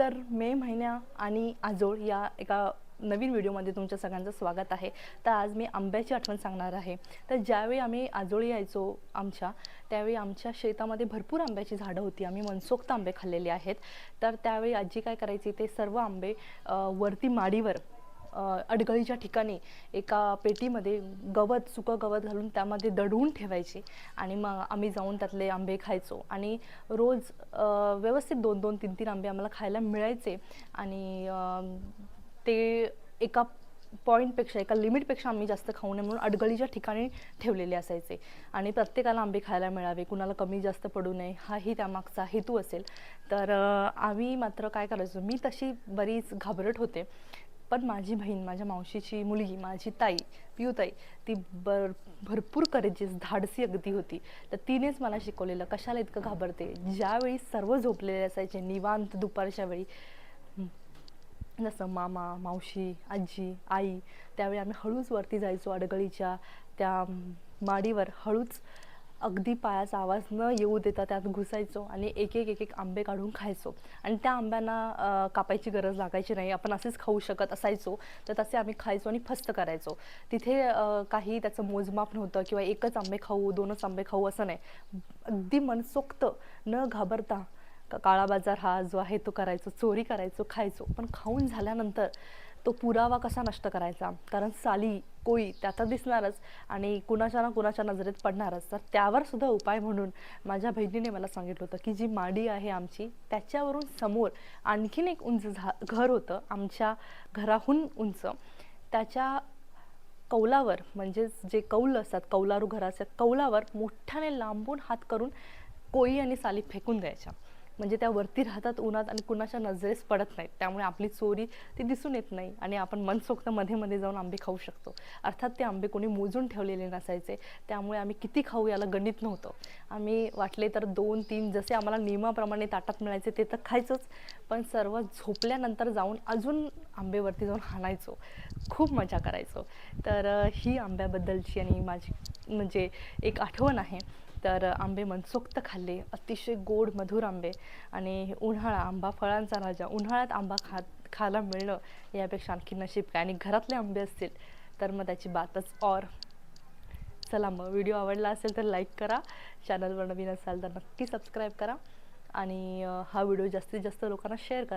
तर मे महिन्या आणि आजोळ या एका नवीन व्हिडिओमध्ये तुमच्या सगळ्यांचं स्वागत आहे. तर आज मी आंब्याची आठवण सांगणार आहे. तर ज्यावेळी आम्ही आजोळी यायचो आमच्या त्यावेळी आमच्या शेतामध्ये भरपूर आंब्याची झाडं होती. आम्ही मनसोक्त आंबे खाल्लेले आहेत. तर त्यावेळी आजी काय करायची ते सर्व आंबे वरती माडीवर अडगळीच्या ठिकाणी एका पेटीमध्ये गवत सुकं गवत घालून त्यामध्ये दडवून ठेवायचे आणि मग आम्ही जाऊन त्यातले आंबे खायचो. आणि रोज व्यवस्थित दोन दोन तीन तीन आंबे आम्हाला खायला मिळायचे. आणि ते एका पॉईंटपेक्षा एका लिमिटपेक्षा आम्ही जास्त खाऊ नये म्हणून अडगळीच्या ठिकाणी ठेवलेले असायचे. आणि प्रत्येकाला आंबे खायला मिळावे कुणाला कमी जास्त पडू नये हाही त्यामागचा हेतू असेल. तर आम्ही मात्र काय करायचो मी तशी बरीच घाबरट होते. पण माझी बहीण माझ्या मावशीची मुलगी माझी ताई पियूताई ती बर भरपूर करेजेस धाडसी अगदी होती. तर तिनेच मला शिकवलेलं कशाला इतकं घाबरते? ज्यावेळी सर्व झोपलेले असायचे निवांत दुपारच्या वेळी जसं मामा मावशी आजी आई त्यावेळी आम्ही हळूच वरती जायचो अडगळीच्या त्या माडीवर हळूच अगदी पायाचा आवाज न येऊ देता त्यात घुसायचो आणि एक एक एक एक आंबे काढून खायचो. आणि त्या आंब्यांना कापायची गरज लागायची नाही. आपण असेच खाऊ शकत असायचो तर तसे आम्ही खायचो आणि फस्त करायचो. तिथे काही त्याचं मोजमाप नव्हतं किंवा एकच आंबे खाऊ दोनच आंबे खाऊ असं नाही. अगदी मनसोक्त न घाबरता काळा बाजार हा जो आहे तो करायचो चोरी करायचो खायचो. पण खाऊन झाल्यानंतर तो पुरावा कसा नष्ट करायचा? कारण साली कोळी त्यात दिसणारच आणि कुणाच्या ना कुणाच्या नजरेत पडणारच. तर त्यावर सुद्धा उपाय म्हणून माझ्या बहिणीने मला सांगितलं होतं की जी माडी आहे आमची त्याच्यावरून समोर आणखीन एक उंच झा घर होतं आमच्या घराहून उंच. त्याच्या कौलावर म्हणजेच जे कौल असतात कौलारू घराच्या कौलावर मोठ्याने लांबून हात करून कोळी आणि साली फेकून द्यायच्या. म्हणजे त्या वरती राहतात उन्हात आणि कुणाच्या नजरेस पडत नाहीत. त्यामुळे आपली चोरी ती दिसून येत नाही आणि आपण मनसोक्त मध्ये मध्ये जाऊन आंबे खाऊ शकतो. अर्थात ते आंबे कोणी मोजून ठेवलेले नसायचे. त्यामुळे आम्ही किती खाऊ याला गणित नव्हतं. आम्ही वाटले तर दोन तीन जसे आम्हाला नियमाप्रमाणे ताटात मिळायचे ते तर खायचोच. पण सर्व झोपल्यानंतर जाऊन अजून आंबेवरती जाऊन हाणायचो. खूप मजा करायचो. तर ही आंब्याबद्दलची आणि माझी म्हणजे एक आठवण आहे. तर आंबे मनसोक्त खाल्ले अतिशय गोड मधुर आंबे आणि उन्हाळा आंबा फळांचा राजा. उन्हाळ्यात आंबा खात खायला मिळणं यापेक्षा आणखी नशीब काय? आणि घरातले आंबे असतील तर मग त्याची बातच और. चला मग व्हिडिओ आवडला असेल तर लाईक करा. चॅनलवर नवीन असाल तर नक्की सबस्क्राईब करा. आणि हा व्हिडिओ जास्तीत जास्त लोकांना शेअर करा.